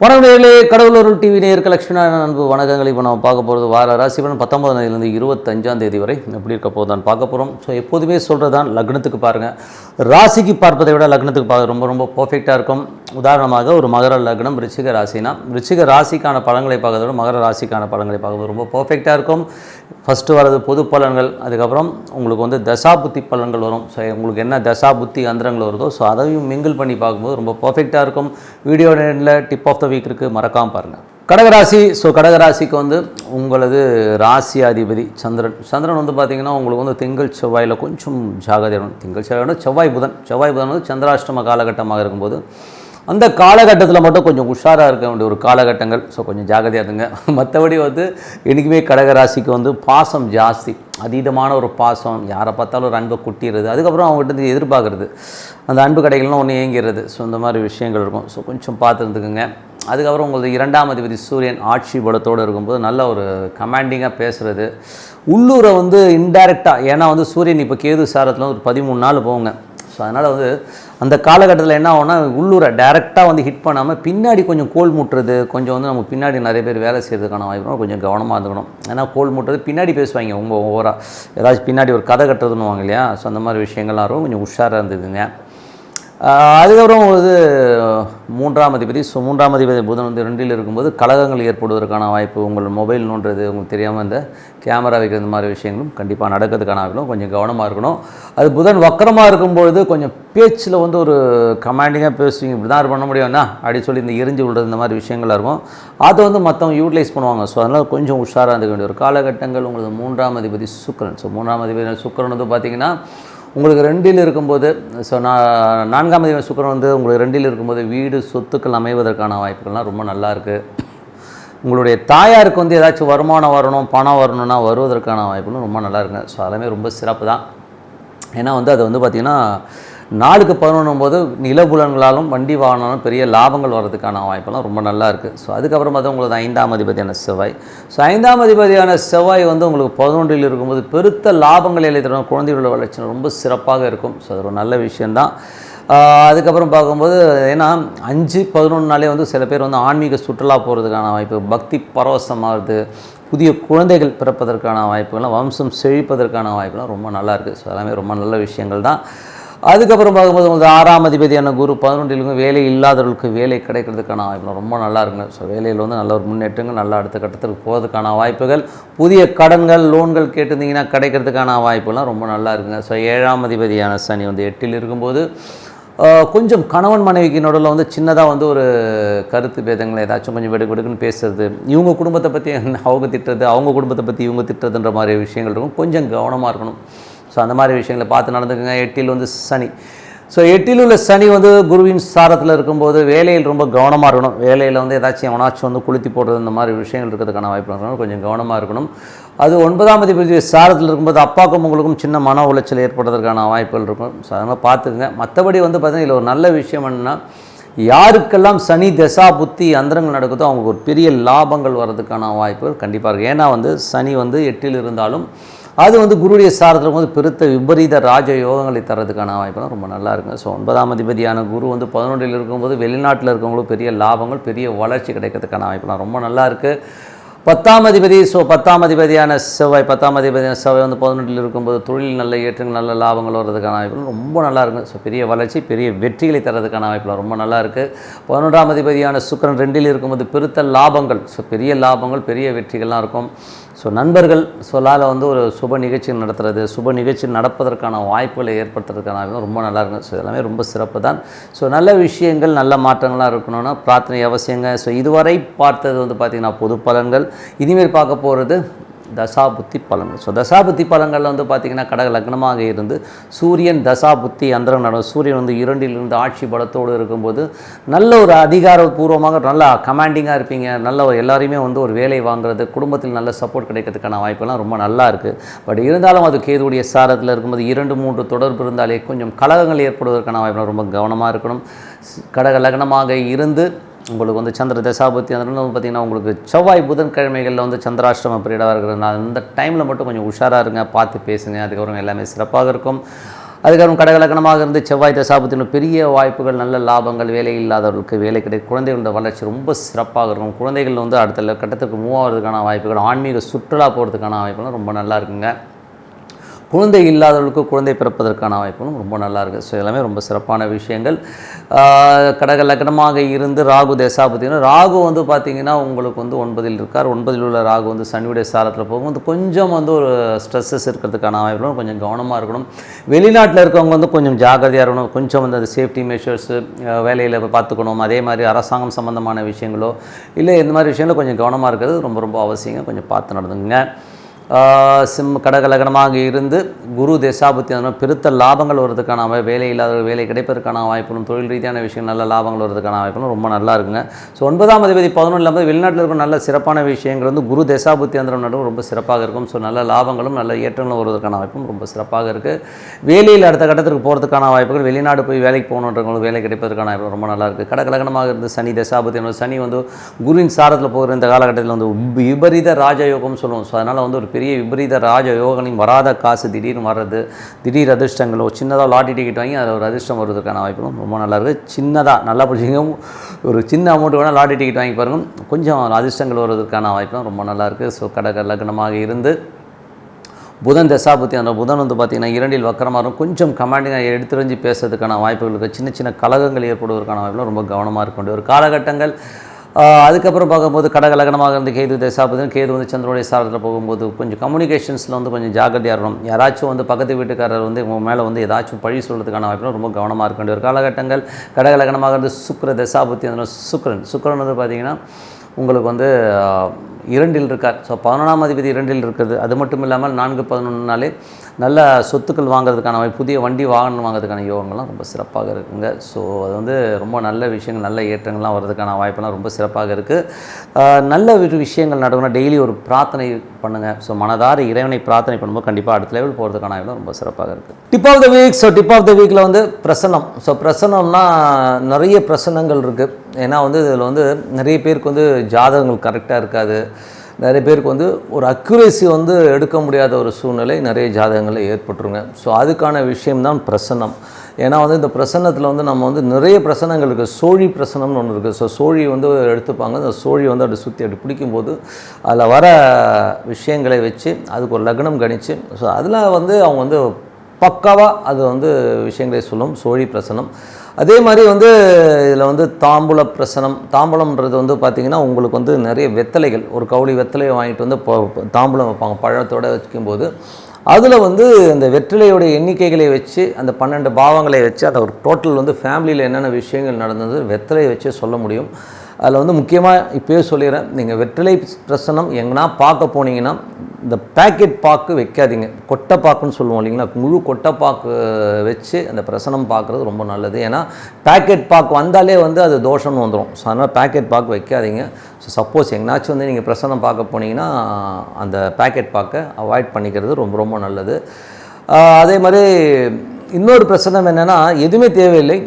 வணக்கம் நேர்களே கடவுளூர் டிவி நேருக்கு லட்சுமி அன்பு வணக்கங்கள் இப்போ நம்ம பார்க்க போகிறது வார ராசிபலன் பத்தொன்பதாம் தேதியிலேருந்து இருபத்தஞ்சாம் தேதி வரை எப்படி இருக்க போகுதான் பார்க்க போகிறோம் ஸோ எப்போதுமே சொல்கிறது தான் லக்னத்துக்கு பாருங்கள் ராசிக்கு பார்ப்பதை விட லக்னத்துக்கு பார்க்க ரொம்ப ரொம்ப பர்ஃபெக்டாக இருக்கும். உதாரணமாக ஒரு மகர லக்னம் ரிச்சிக ராசினா ரிச்சிக ராசிக்கான பழங்களை பார்க்கறதோட விட மகர ராசிக்கான பழங்களை பார்க்குறது ரொம்ப பர்ஃபெக்டாக இருக்கும். ஃபஸ்ட்டு வரது பொது பலன்கள் அதுக்கப்புறம் உங்களுக்கு வந்து தசாபுத்தி பலன்கள் வரும். ஸோ உங்களுக்கு என்ன தசாபுத்தி அந்தரங்கள் வருதோ ஸோ அதையும் மிங்கிள் பண்ணி பார்க்கும்போது ரொம்ப பர்ஃபெக்டாக இருக்கும். வீடியோ நேரில் டிப் ஆஃப் த வீக் இருக்குது மறக்காமல் பாருங்கள் கடகராசி ஸோ கடகராசிக்கு வந்து உங்களது ராசி அதிபதி சந்திரன். சந்திரன் வந்து பார்த்தீங்கன்னா உங்களுக்கு வந்து திங்கள் செவ்வாயில் கொஞ்சம் ஜாகிரதையான திங்கள் செவ்வாயோட செவ்வாய் புதன். செவ்வாய் புதன் வந்து சந்திராஷ்டம காலகட்டமாக இருக்கும்போது அந்த காலகட்டத்தில் மட்டும் கொஞ்சம் உஷாராக இருக்க வேண்டிய ஒரு காலகட்டங்கள். ஸோ கொஞ்சம் ஜாகிரதையாக இருங்க மற்றபடி வந்து என்றைக்குமே கடகராசிக்கு வந்து பாசம் ஜாஸ்தி. அதீதமான ஒரு பாசம். யாரை பார்த்தாலும் ஒரு அன்பை குட்டிடுறது. அதுக்கப்புறம் அவங்ககிட்ட இருந்து எதிர்பார்க்குறது. அந்த அன்பு கடைகள்லாம் ஒன்று ஏங்கிடுறது. ஸோ இந்த மாதிரி விஷயங்கள் இருக்கும். ஸோ கொஞ்சம் பார்த்துருந்துக்குங்க அதுக்கப்புறம் உங்களுக்கு இரண்டாம் அதிபதி சூரியன் ஆட்சி பலத்தோடு இருக்கும்போது நல்ல ஒரு கமாண்டிங்காக பேசுகிறது உள்ளூரை வந்து இன்டைரக்டாக ஏன்னா வந்து சூரியன் இப்போ கேது சாரத்தில் ஒரு பதிமூணு நாள் போங்க ஸோ அதனால் வந்து அந்த காலகட்டத்தில் என்ன ஆகும்னா உள்ளூரை டைரெக்டாக வந்து ஹிட் பண்ணாமல் பின்னாடி கொஞ்சம் கோல் முட்டுறது கொஞ்சம் வந்து நம்ம பின்னாடி நிறைய பேர் வேலை செய்கிறதுக்கான வாய்ப்பு கொஞ்சம் கவனமாக இருந்துக்கணும். ஏன்னா கோல் முட்டுறது பின்னாடி பேசுவாங்க உங்கள் ஓவராக ஏதாச்சும் பின்னாடி ஒரு கதை கட்டுறதுன்னு வாங்க இல்லையா? ஸோ அந்த மாதிரி விஷயங்கள்லாம் இருக்கும் கொஞ்சம் உஷாராக இருந்ததுங்க. அதுக்கப்புறம் இது மூன்றாம் அதிபதி ஸோ மூன்றாம் அதிபதி புதன் வந்து ரெண்டில் இருக்கும்போது கழகங்கள் ஏற்படுவதற்கான வாய்ப்பு உங்கள் மொபைல் நோன்றது உங்களுக்கு தெரியாமல் இந்த கேமரா வைக்கிற இந்த மாதிரி விஷயங்களும் கண்டிப்பாக நடக்கிறதுக்கான வாய்ப்புகளும் கொஞ்சம் கவனமாக இருக்கணும். அது புதன் வக்கரமாக இருக்கும்பொழுது கொஞ்சம் பேச்சில் வந்து ஒரு கமாண்டிங்காக பேசுவீங்க. இப்படி தான் பண்ண முடியும்னா அப்படி சொல்லி இந்த எரிஞ்சு விடுறது இந்த மாதிரி விஷயங்களாக இருக்கும். அதை வந்து மற்றவங்க யூட்டிலைஸ் பண்ணுவாங்க. ஸோ அதனால் கொஞ்சம் உஷாராக இருந்துக்க வேண்டிய ஒரு காலகட்டங்கள் உங்களுக்கு மூன்றாம் அதிபதி சுக்கிரன். ஸோ மூன்றாம் அதிபதி சுக்கிரன் வந்து பார்த்திங்கன்னா உங்களுக்கு ரெண்டில் இருக்கும்போது ஸோ நான் நான்காம் தேதி சுக்கிரன் வந்து உங்களுக்கு ரெண்டில் இருக்கும்போது வீடு சொத்துக்கள் அமைவதற்கான வாய்ப்புகள்லாம் ரொம்ப நல்லா இருக்குது உங்களுடைய தாயாருக்கு வந்து ஏதாச்சும் வருமானம் வரணும் பணம் வரணும்னா வருவதற்கான வாய்ப்புகளும் ரொம்ப நல்லா இருக்குங்க. ஸோ அதெல்லாமே ரொம்ப சிறப்பு தான். ஏன்னா வந்து அது வந்து பார்த்திங்கன்னா நாளுக்கு பதினொன்றும் போது நிலபுலன்களாலும் வண்டி வாகனாலும் பெரிய லாபங்கள் வர்றதுக்கான வாய்ப்பெல்லாம் ரொம்ப நல்லா இருக்குது ஸோ அதுக்கப்புறம் பார்த்தா உங்களுக்கு ஐந்தாம் அதிபதியான செவ்வாய். ஸோ ஐந்தாம் அதிபதியான செவ்வாய் வந்து உங்களுக்கு பதினொன்றில் இருக்கும்போது பெருத்த லாபங்கள் எழுதி தரும் குழந்தைகளோட வளர்ச்சி ரொம்ப சிறப்பாக இருக்கும். ஸோ அது ஒரு நல்ல விஷயந்தான் அதுக்கப்புறம் பார்க்கும்போது ஏன்னா அஞ்சு பதினொன்றுனாலே வந்து சில பேர் வந்து ஆன்மீக சுற்றுலா போகிறதுக்கான வாய்ப்பு பக்தி பரவசமாகுது. புதிய குழந்தைகள் பிறப்பதற்கான வாய்ப்புகள்லாம் வம்சம் செழிப்பதற்கான வாய்ப்புலாம் ரொம்ப நல்லா இருக்குது ஸோ எல்லாமே ரொம்ப நல்ல விஷயங்கள் தான் அதுக்கப்புறம் பார்க்கும்போது உங்களுக்கு ஆறாம் அதிபதியான குரு பதினொன்றிலும் வேலை இல்லாதவர்களுக்கு வேலை கிடைக்கிறதுக்கான வாய்ப்புலாம் ரொம்ப நல்லா இருக்குங்க. ஸோ வேலையில் வந்து நல்ல ஒரு முன்னேற்றங்கள் நல்ல அடுத்த கட்டத்துக்கு போகிறதுக்கான வாய்ப்புகள் புதிய கடன்கள் லோன்கள் கேட்டிருந்தீங்கன்னா கிடைக்கிறதுக்கான வாய்ப்புலாம் ரொம்ப நல்லா இருக்குங்க. ஸோ ஏழாம் அதிபதியான சனி வந்து எட்டில் இருக்கும்போது கொஞ்சம் கணவன் மனைவிக்கு நடுவில் வந்து சின்னதாக வந்து ஒரு கருத்து பேதங்களை ஏதாச்சும் கொஞ்சம் வெடுக்கு கொடுக்குன்னு பேசுறது இவங்க குடும்பத்தை பற்றி அவங்க திட்டுறது அவங்க குடும்பத்தை பற்றி இவங்க திட்டுறதுன்ற மாதிரி விஷயங்கள் இருக்கும். கொஞ்சம் கவனமாக இருக்கணும். ஸோ அந்த மாதிரி விஷயங்களை பார்த்து நடந்துக்குங்க. எட்டில் வந்து சனி. ஸோ எட்டில் உள்ள சனி வந்து குருவின் சாரத்தில் இருக்கும்போது வேலையில் ரொம்ப கவனமாக இருக்கணும். வேலையில் வந்து ஏதாச்சும் எவனாச்சும் வந்து குளுத்தி போடுறது இந்த மாதிரி விஷயங்கள் இருக்கிறதுக்கான வாய்ப்பு இருக்கணும். கொஞ்சம் கவனமாக இருக்கணும். அது ஒன்பதாம் அதிபதி சாரத்தில் இருக்கும்போது அப்பாவுக்கும் உங்களுக்கும் சின்ன மன உளைச்சல் ஏற்படுறதுக்கான வாய்ப்புகள் இருக்கும். ஸோ அதனால் பார்த்துக்குங்க. மற்றபடி வந்து பார்த்தீங்கன்னா இதில் ஒரு நல்ல விஷயம் என்னென்னா யாருக்கெல்லாம் சனி தசா புத்தி அந்தரங்கள் நடக்குதோ அவங்களுக்கு ஒரு பெரிய லாபங்கள் வர்றதுக்கான வாய்ப்புகள் கண்டிப்பாக இருக்குது ஏன்னா வந்து சனி வந்து எட்டில் இருந்தாலும் அது வந்து குருடைய சாரத்தில் வந்து பெருத்த விபரீத ராஜ யோகங்களை தரதுக்கான வாய்ப்புலாம் ரொம்ப நல்லா இருக்குங்க. ஸோ ஒன்பதாம் அதிபதியான குரு வந்து பதினொன்றில் இருக்கும்போது வெளிநாட்டில் இருக்கவங்களும் பெரிய லாபங்கள் பெரிய வளர்ச்சி கிடைக்கிறதுக்கான வாய்ப்புலாம் ரொம்ப நல்லா இருக்குது பத்தாம் அதிபதி ஸோ பத்தாம் அதிபதியான செவ்வாய் பத்தாம் அதிபதியான செவ்வாய் வந்து பதினொன்றில் இருக்கும்போது தொழில் நல்ல ஏற்றங்கள் நல்ல லாபங்கள் வர்றதுக்கான வாய்ப்புகள் ரொம்ப நல்லா இருக்கும் ஸோ பெரிய வளர்ச்சி பெரிய வெற்றிகளை தரதுக்கான வாய்ப்புகள் ரொம்ப நல்லா இருக்குது பதினொன்றாம் அதிபதியான சுக்கரன் ரெண்டில் இருக்கும்போது பெருத்த லாபங்கள் ஸோ பெரிய லாபங்கள் பெரிய வெற்றிகள்லாம் இருக்கும். ஸோ நண்பர்கள் சொல்லால் வந்து ஒரு சுப நிகழ்ச்சி நடத்துறது சுப நிகழ்ச்சி நடப்பதற்கான வாய்ப்புகளை ஏற்படுத்துறதுக்கான ரொம்ப நல்லா இருக்கும். ஸோ எல்லாமே ரொம்ப சிறப்பு தான். ஸோ நல்ல விஷயங்கள் நல்ல மாற்றங்களாக இருக்கணும்னா பிரார்த்தனை அவசியங்க. ஸோ இதுவரை பார்த்தது வந்து பார்த்திங்கன்னா பொது பலன்கள். இனிமேல் பார்க்க போகிறது தசாபுத்தி பலன்கள். ஸோ தசாபுத்தி பலன்களில் வந்து பார்த்திங்கன்னா கடக லக்னமாக இருந்து சூரியன் தசாபுத்தி அந்தரம் நட சூரியன் வந்து இரண்டிலிருந்து ஆட்சி பலத்தோடு இருக்கும்போது நல்ல ஒரு அதிகாரப்பூர்வமாக நல்லா கமாண்டிங்காக இருப்பீங்க. நல்ல ஒரு எல்லாரையுமே வந்து ஒரு வேலை வாங்குறது குடும்பத்தில் நல்ல சப்போர்ட் கிடைக்கிறதுக்கான வாய்ப்பெல்லாம் ரொம்ப நல்லா இருக்குது பட் இருந்தாலும் அது கேதுடைய சாரத்தில் இருக்கும்போது இரண்டு மூன்று தொடர்பு இருந்தாலே கொஞ்சம் கலகங்கள் ஏற்படுவதற்கான வாய்ப்பு ரொம்ப கவனமாக இருக்கணும். கடக லக்னமாக இருந்து உங்களுக்கு வந்து சந்திர தசாபத்தி அந்த வந்து பார்த்திங்கன்னா உங்களுக்கு செவ்வாய் புதன்கிழமைகளில் வந்து சந்திராஷ்டம பீரியடாக இருக்கிறதுனால அந்த டைமில் மட்டும் கொஞ்சம் உஷாராக இருங்க பார்த்து பேசுங்க. அதுக்கப்புறம் எல்லாமே சிறப்பாக இருக்கும். அதுக்கப்புறம் கடகலக்கணமாக இருந்து செவ்வாய் தசாபத்திலும் பெரிய வாய்ப்புகள் நல்ல லாபங்கள் வேலை இல்லாதவர்களுக்கு வேலை கிடைக்கும். குழந்தைகளோட வளர்ச்சி ரொம்ப சிறப்பாக இருக்கும். குழந்தைகள் வந்து அடுத்த கட்டத்துக்கு மூவ் ஆகிறதுக்கான வாய்ப்புகள் ஆன்மீக சுற்றுலா போகிறதுக்கான வாய்ப்புகளும் ரொம்ப நல்லா இருக்குங்க. குழந்தை இல்லாதவர்களுக்கு குழந்தை பிறப்பதற்கான வாய்ப்புகளும் ரொம்ப நல்லா இருக்குது ஸோ எல்லாமே ரொம்ப சிறப்பான விஷயங்கள். கடக லக்னமாக இருந்து ராகு தேசா பார்த்திங்கன்னா ராகு வந்து பார்த்திங்கன்னா உங்களுக்கு வந்து ஒன்பதில் இருக்கார். ஒன்பதில் உள்ள ராகு வந்து சனியுடைய சாரத்தில் போகும்போது கொஞ்சம் வந்து ஒரு ஸ்ட்ரெஸ்ஸஸ் இருக்கிறதுக்கான வாய்ப்புகளும் கொஞ்சம் கவனமாக இருக்கணும். வெளிநாட்டில் இருக்கவங்க வந்து கொஞ்சம் ஜாக்கிரதையாக இருக்கணும். கொஞ்சம் வந்து அந்த சேஃப்டி மெஷர்ஸு வேலையில் பார்த்துக்கணும். அதே மாதிரி அரசாங்கம் சம்மந்தமான விஷயங்களோ இல்லை இந்த மாதிரி விஷயங்களோ கொஞ்சம் கவனமாக இருக்கிறது ரொம்ப ரொம்ப அவசியங்க. கொஞ்சம் பார்த்து நடந்துங்க சிம் கடகலகனமாக இருந்து குரு தசாபுத்தி பெருத்த லாபங்கள் வரதுக்கான வாய்- வேலை இல்லாத வேலை கிடைப்பதற்கான வாய்ப்புகளும் தொழில் ரீதியான விஷயம் நல்ல லாபங்கள் வரதுக்கான வாய்ப்புகளும் ரொம்ப நல்லா இருக்குங்க. ஸோ ஒன்பதாம் அதிபதி பதினொன்று இல்லாமல் வெளிநாட்டில் இருக்கும் நல்ல சிறப்பான விஷயங்கள் வந்து குரு தசாபுத்தி அந்த ரொம்ப சிறப்பாக இருக்கும். ஸோ நல்ல லாபங்களும் நல்ல ஏற்றங்களும் வருவதற்கான வாய்ப்பும் ரொம்ப சிறப்பாக இருக்குது வேலையில் அடுத்த கட்டத்திற்கு போகிறதுக்கான வாய்ப்புகள் வெளிநாடு போய் வேலைக்கு போகணுன்றவங்களுக்கு வேலை கிடைப்பதற்கான வாய்ப்பு ரொம்ப நல்லா இருக்குது கடகலகனமாக இருந்து சனி தசாபுத்தி சனி வந்து குருவின் சாரத்தில் போகிற இந்த காலகட்டத்தில் வந்து விபரீத ராஜயோகம்னு சொல்லுவோம். ஸோ அதனால் வந்து ஒரு பெரிய விபரீத ராஜ யோகனையும் வராத காசு திடீர்னு வர்றது திடீர் அதிர்ஷ்டங்களோ சின்னதாக லாட்டரி டிக்கெட் வாங்கி அதில் ஒரு அதிர்ஷ்டம் வருவதற்கான வாய்ப்புகளும் ரொம்ப நல்லா இருக்குது. சின்னதாக நல்லா பிடிச்சிங்க ஒரு சின்ன அமௌண்ட் வேணால் லாட்டரி டிக்கெட் வாங்கி பாருங்கள். கொஞ்சம் அதிர்ஷ்டங்கள் வருவதற்கான வாய்ப்பும் ரொம்ப நல்லா இருக்குது. ஸோ கடக லக்னமாக இருந்து புதன் தசாபுத்தி அந்த புதன் வந்து பார்த்திங்கன்னா இரண்டில் வக்கரமாக இருக்கும் கொஞ்சம் கமாண்டிங்காக எடுத்துரைஞ்சு பேசுறதுக்கான வாய்ப்புகள் இருக்குது. சின்ன சின்ன கலகங்கள் ஏற்படுவதற்கான வாய்ப்புகளும் ரொம்ப கவனமாக இருக்க வேண்டிய ஒரு காலகட்டங்கள். அதுக்கப்புறம் பார்க்கும்போது கடகலகனமாக இருந்து கேது தசாபதினு கேது வந்து சந்திரனுடைய சாரத்தில் போகும்போது கொஞ்சம் கம்யூனிகேஷன்ஸில் வந்து கொஞ்சம் ஜாக்கிரதையாக இருக்கணும். யாராச்சும் வந்து பக்கத்து வீட்டுக்காரர் வந்து உங்கள் மேலே வந்து ஏதாச்சும் பழி சொல்கிறதுக்கான வாய்ப்பு ரொம்ப கவனமாக இருக்க வேண்டிய ஒரு காலகட்டங்கள். கடகலகனமாக இருந்து சுக்கர தசாபுத்தி அந்த சுக்கரன். சுக்கிரன் வந்து பார்த்திங்கன்னா உங்களுக்கு வந்து இரண்டில் இருக்கார். ஸோ பதினொன்றாம் அதிபதி இரண்டில் இருக்குது. அது மட்டும் இல்லாமல் நான்கு பதினொன்றுனாலே நல்ல சொத்துக்கள் வாங்குறதுக்கான வாய்ப்பு, புதிய வண்டி வாகனம் வாங்குறதுக்கான யோகங்கள்லாம் ரொம்ப சிறப்பாக இருக்குங்க. ஸோ அது வந்து ரொம்ப நல்ல விஷயங்கள் நல்ல ஏற்றங்கள்லாம் வர்றதுக்கான வாய்ப்பெல்லாம் ரொம்ப சிறப்பாக இருக்குது நல்ல ஒரு விஷயங்கள் நடக்கணும் டெய்லி ஒரு பிரார்த்தனை பண்ணுங்கள் ஸோ மனதார இறைவனை பிரார்த்தனை பண்ணும்போது கண்டிப்பாக அடுத்த லெவல் போகிறதுக்கான வாய்ப்பு ரொம்ப சிறப்பாக இருக்குது tip of the week so tip of the வீக்கில் வந்து பிரசன்னம் ஸோ பிரசன்னம்னா நிறைய பிரசன்னங்கள் இருக்குது ஏன்னா வந்து இதில் வந்து நிறைய பேருக்கு வந்து ஜாதகங்கள் கரெக்டாக இருக்காது. நிறைய பேருக்கு வந்து ஒரு அக்யூரேசி வந்து எடுக்க முடியாத ஒரு சூழ்நிலை நிறைய ஜாதகங்களில் ஏற்பட்டுருங்க. ஸோ அதுக்கான விஷயம்தான் பிரசன்னம். ஏன்னா வந்து இந்த பிரசன்னத்தில் வந்து நம்ம வந்து நிறைய பிரசனங்கள் இருக்குது சோழி பிரசனம்னு ஒன்று இருக்குது ஸோ சோழி வந்து எடுத்துப்பாங்க. அந்த சோழி வந்து அப்படி சுற்றி அப்படி பிடிக்கும்போது அதில் வர விஷயங்களை வச்சு அதுக்கு ஒரு லக்னம் கணிச்சு ஸோ அதில் வந்து அவங்க வந்து பக்காவாக அது வந்து விஷயங்களை சொல்லும். சோழி பிரசனம் அதே மாதிரி வந்து இதில் வந்து தாம்பூல பிரசனம் தாம்பூலம்ன்றது வந்து பார்த்திங்கன்னா உங்களுக்கு வந்து நிறைய வெத்தலைகள் ஒரு கவுளி வெத்தலையை வாங்கிட்டு வந்து தாம்பூலம் வைப்பாங்க பழத்தோடு வைக்கும்போது. அதில் வந்து அந்த வெற்றிலையோட எண்ணிக்கைகளை வச்சு அந்த பன்னெண்டு பாவங்களை வச்சு அதை ஒரு டோட்டல் வந்து ஃபேமிலியில் என்னென்ன விஷயங்கள் நடந்தது வெத்தலையை வச்சு சொல்ல முடியும். அதில் வந்து முக்கியமாக இப்போயே சொல்லிடுறேன் நீங்கள் வெற்றிலை பிரசனம் எங்கன்னா பார்க்க போனீங்கன்னா இந்த பேக்கெட் பாக்கு வைக்காதீங்க. கொட்டை பாக்குன்னு சொல்லுவோம் இல்லைங்களா? முழு கொட்டை பாக்கு வச்சு அந்த பிரசனம் பார்க்குறது ரொம்ப நல்லது. ஏன்னா பேக்கெட் பாக்கு வந்தாலே வந்து அது தோஷம்னு வந்துடும் ஸோ அதனால் பேக்கெட் பாக்கு வைக்காதீங்க. ஸோ சப்போஸ் எங்கனாச்சும் வந்து நீங்கள் பிரசனம் பார்க்க போனீங்கன்னா அந்த பேக்கெட் பாக்கை அவாய்ட் பண்ணிக்கிறது ரொம்ப ரொம்ப நல்லது. அதே மாதிரி இன்னொரு பிரச்சனை என்னென்னா எதுவுமே தேவையில்லை.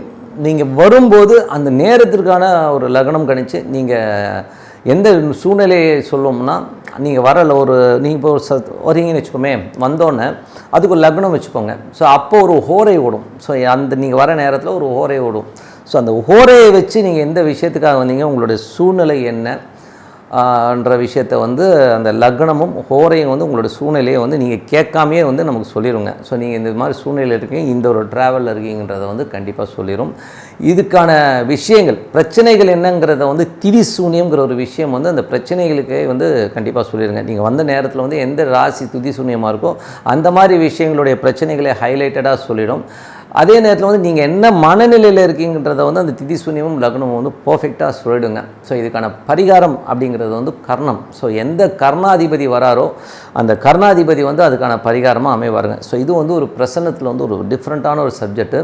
நீங்கள் வரும்போது அந்த நேரத்திற்கான ஒரு லக்னம் கணித்து நீங்கள் எந்த சூழ்நிலையை சொல்லுவோம்னா நீங்கள் வரல ஒரு நீங்கள் இப்போ ஒரு ச வரீங்கன்னு வச்சுக்கோமே வந்தோடனே அதுக்கு ஒரு லக்னம் வச்சுக்கோங்க. ஸோ அப்போ ஒரு ஹோரை ஓடும். ஸோ அந்த நீங்கள் வர நேரத்தில் ஒரு ஹோரை ஓடும். ஸோ அந்த ஹோரையை வச்சு நீங்கள் எந்த விஷயத்துக்காக வந்தீங்க உங்களுடைய சூழ்நிலை என்ன என்ற விஷயத்தை வந்து அந்த லக்னமும் ஹோரையும் வந்து உங்களோட சூழ்நிலையை வந்து நீங்கள் கேட்காமையே வந்து நமக்கு சொல்லிடுங்க ஸோ நீங்கள் இந்த மாதிரி சூழ்நிலையில் இருக்கீங்க இந்த ஒரு ட்ராவலில் இருக்கீங்கன்றதை வந்து கண்டிப்பாக சொல்லிடும் இதுக்கான விஷயங்கள் பிரச்சனைகள் என்னங்கிறத வந்து திரி சூன்யம்ங்கிற ஒரு விஷயம் வந்து அந்த பிரச்சனைகளுக்கே வந்து கண்டிப்பாக சொல்லிடுங்க நீங்கள் வந்த நேரத்தில் வந்து எந்த ராசி துதி சூன்யமாக இருக்கோ அந்த மாதிரி விஷயங்களுடைய பிரச்சனைகளை ஹைலைட்டடாக சொல்லிடும். அதே நேரத்தில் வந்து நீங்கள் என்ன மனநிலையில் இருக்கீங்கன்றத வந்து அந்த திதி சூன்யமும் லக்னமும் வந்து பர்ஃபெக்டாக சொல்லிடுங்க. ஸோ இதுக்கான பரிகாரம் அப்படிங்கிறது வந்து கர்ணம். ஸோ எந்த கர்ணாதிபதி வராரோ அந்த கர்ணாதிபதி வந்து அதுக்கான பரிகாரமாக அமைவாருங்க. ஸோ இது வந்து ஒரு பிரசன்னத்தில் வந்து ஒரு டிஃப்ரெண்ட்டான ஒரு சப்ஜெக்ட்டு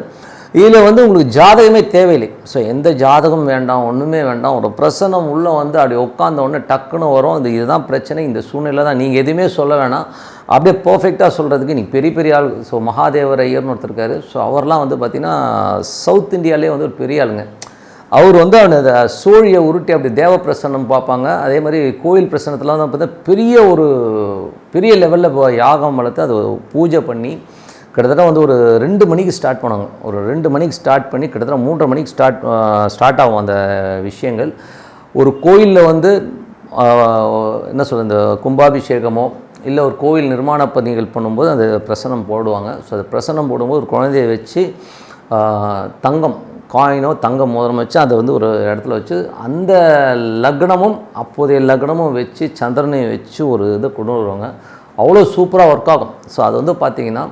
இதில் வந்து உங்களுக்கு ஜாதகமே தேவையில்லை. ஸோ எந்த ஜாதகம் வேண்டாம் ஒன்றுமே வேண்டாம் ஒரு பிரசன்னம் உள்ளே வந்து அப்படி உட்காந்த உடனே டக்குன்னு வரும். இது இதுதான் பிரச்சனை. இந்த சூழ்நிலை தான் நீங்கள் எதுவுமே சொல்ல வேணாம். அப்படியே பர்ஃபெக்டாக சொல்கிறதுக்கு நீ பெரிய பெரிய ஆள் ஸோ மகாதேவர் ஐயர்னு ஒருத்தர் இருக்காரு. ஸோ அவர்லாம் வந்து பார்த்திங்கன்னா சவுத் இந்தியாவிலே வந்து ஒரு பெரிய ஆளுங்க. அவர் வந்து அந்த சோழியை உருட்டி அப்படி தேவ பிரசன்னம் பார்ப்பாங்க. அதே மாதிரி கோயில் பிரசன்னத்தில் தான் பார்த்தா பெரிய ஒரு பெரிய லெவலில் யாகம் வளர்த்து அதை பூஜை பண்ணி கிட்டத்தட்ட வந்து ஒரு ரெண்டு மணிக்கு ஸ்டார்ட் பண்ணாங்க ஒரு ரெண்டு மணிக்கு ஸ்டார்ட் பண்ணி கிட்டத்தட்ட மூன்றரை மணிக்கு ஸ்டார்ட் ஸ்டார்ட் ஆகும் அந்த விஷயங்கள். ஒரு கோயிலில் வந்து என்ன சொல்கிறது இந்த கும்பாபிஷேகமோ இல்லை ஒரு கோயில் நிர்மாண பணிகள் பண்ணும்போது அந்த பிரசனம் போடுவாங்க. ஸோ அந்த பிரசனம் போடும்போது ஒரு குழந்தைய வச்சு தங்கம் காயினோ தங்கம் மோதிரம் வச்சு அதை வந்து ஒரு இடத்துல வச்சு அந்த லக்னமும் அப்போதைய லக்னமும் வச்சு சந்திரனையும் வச்சு ஒரு இதை கொண்டு வருவாங்க. அவ்வளோ சூப்பராக ஒர்க் ஆகும். ஸோ அது வந்து பார்த்திங்கன்னா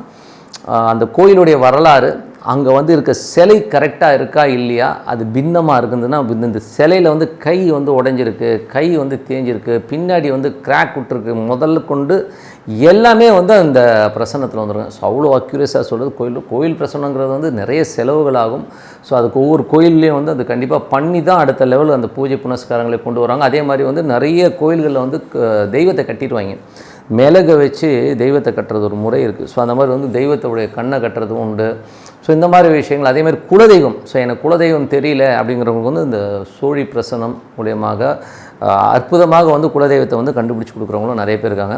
அந்த கோயிலுடைய வரலாறு அங்கே வந்து இருக்க சிலை கரெக்டாக இருக்கா இல்லையா? அது பின்னமாக இருக்குதுன்னா இந்த- இந்த சிலையில் வந்து கை வந்து உடஞ்சிருக்கு கை வந்து தேஞ்சிருக்கு பின்னாடி வந்து கிராக் விட்டுருக்கு. முதல்ல கொண்டு எல்லாமே வந்து அந்த பிரசன்னத்தில் வந்துருங்க ஸோ அவ்வளோ அக்யூரியஸாக சொல்கிறது கோயில் கோயில் பிரசன்னங்கிறது வந்து நிறைய செலவுகளாகும். ஸோ அதுக்கு ஒவ்வொரு கோயில்லையும் வந்து அது கண்டிப்பாக பண்ணி தான் அடுத்த லெவலில் அந்த பூஜை புனஸ்காரங்களை கொண்டு வராங்க. அதே மாதிரி வந்து நிறைய கோயில்களில் வந்து க- தெய்வத்தை கட்டிடுவாங்க மிளகை வச்சு தெய்வத்தை கட்டுறது ஒரு முறை இருக்குது ஸோ அந்த மாதிரி வந்து தெய்வத்தோடைய கண்ணை கட்டுறதும் உண்டு. ஸோ இந்த மாதிரி விஷயங்கள் அதேமாதிரி குலதெய்வம். ஸோ எனக்கு குலதெய்வம் தெரியல அப்படிங்கிறவங்களுக்கு வந்து இந்த சோழி பிரசனம் மூலியமாக அற்புதமாக வந்து குலதெய்வத்தை வந்து கண்டுபிடிச்சி கொடுக்குறவங்களும் நிறைய பேர் இருக்காங்க.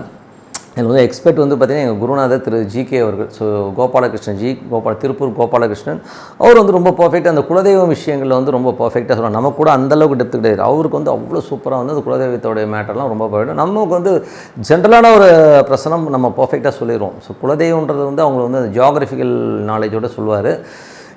இதில் வந்து எக்ஸ்பர்ட் வந்து பார்த்திங்கன்னா எங்கள் குருநாதர் திரு ஜிகே அவர்கள் ஸோ கோபாலகிருஷ்ணன் ஜி கோபால திருப்பூர் கோபாலகிருஷ்ணன் அவர் வந்து ரொம்ப பர்ஃபெக்டாக அந்த குலதெய்வம் விஷயங்களில் வந்து ரொம்ப பர்ஃபெக்டாக சொல்கிறார் நமக்கு கூட அந்த அளவுக்கு டெப்த் கிடையாது. அவருக்கு வந்து அவ்வளோ சூப்பராக வந்து அந்த குலதெய்வத்தோடைய மேட்டர்லாம் ரொம்ப பர்ஃபெக்டாக நமக்கு வந்து ஜென்ரலான ஒரு பிரசனம் நம்ம பர்ஃபெக்டாக சொல்லிடுவோம் ஸோ குலதெய்வன்றது வந்து அவங்க வந்து அந்த ஜியாகிரபிக்கல் நாலேஜோடு சொல்லுவார்.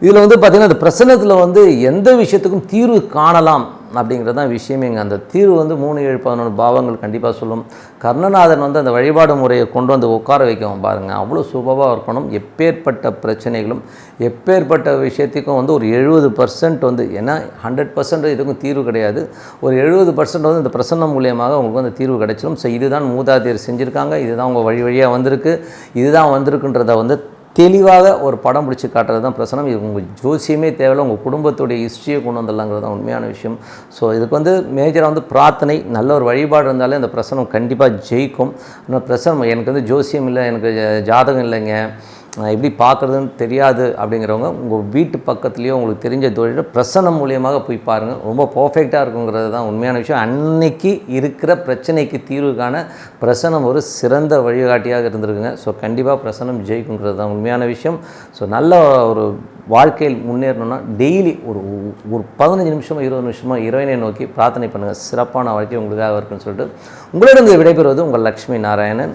இதில் வந்து பார்த்திங்கன்னா அந்த பிரசன்னத்தில் வந்து எந்த விஷயத்துக்கும் தீர்வு காணலாம் அப்படிங்கிறது தான் விஷயமேங்க அந்த தீர்வு வந்து மூணு ஏழு பதினொன்று பாவங்கள் கண்டிப்பாக சொல்லும். கர்ணநாதன் வந்து அந்த வழிபாடு முறையை கொண்டு வந்து உட்கார வைக்கவும் பாருங்கள் அவ்வளோ சூப்பராக இருக்கணும். எப்பேற்பட்ட பிரச்சனைகளும் எப்பேற்பட்ட விஷயத்துக்கும் வந்து ஒரு எழுபது பர்சன்ட் வந்து ஏன்னா ஹண்ட்ரட் பர்சன்ட் இதுக்கும் தீர்வு கிடையாது. ஒரு எழுபது பர்சன்ட் வந்து இந்த பிரசன்னம் மூலியமாக உங்களுக்கு வந்து தீர்வு கிடைச்சிடும் ஸோ இதுதான் மூதாதையர் செஞ்சுருக்காங்க. இதுதான் உங்கள் வழி வழியாக வந்திருக்கு. இதுதான் வந்திருக்குன்றதை வந்து தெளிவாக ஒரு படம் பிடிச்சி காட்டுறது தான் பிரசனம். இது உங்கள் ஜோசியமே தேவையில்ல உங்கள் குடும்பத்துடைய ஹிஸ்ட்ரியை கொண்டு வந்துடலாங்கிறது தான் உண்மையான விஷயம். ஸோ இதுக்கு வந்து மேஜராக வந்து பிரார்த்தனை நல்ல ஒரு வழிபாடு இருந்தாலே அந்த பிரசனம் கண்டிப்பாக ஜெயிக்கும். ஆனால் பிரசனம் எனக்கு வந்து ஜோசியம் இல்லை எனக்கு ஜாதகம் இல்லைங்க. எப்படி பார்க்குறதுன்னு தெரியாது அப்படிங்கிறவங்க உங்கள் வீட்டு பக்கத்துலேயோ உங்களுக்கு தெரிஞ்ச தொழிலை பிரசனம் மூலியமாக போய் பாருங்கள் ரொம்ப பர்ஃபெக்டாக இருக்குங்கிறது தான் உண்மையான விஷயம். அன்னைக்கு இருக்கிற பிரச்சனைக்கு தீர்வு காண பிரசனம் ஒரு சிறந்த வழிகாட்டியாக இருந்திருக்குங்க. ஸோ கண்டிப்பாக பிரசனம் ஜெயிக்குங்கிறது தான் உண்மையான விஷயம். ஸோ நல்ல ஒரு வாழ்க்கையில் முன்னேறணும்னா டெய்லி ஒரு ஒரு பதினஞ்சு நிமிஷமோ இருபது நிமிஷமோ இறைவனை நோக்கி பிரார்த்தனை பண்ணுங்கள் சிறப்பான வாழ்க்கை உங்களுக்காக இருக்குன்னு சொல்லிட்டு உங்களிடம் விடைபெறுவது உங்கள் லக்ஷ்மி நாராயணன்.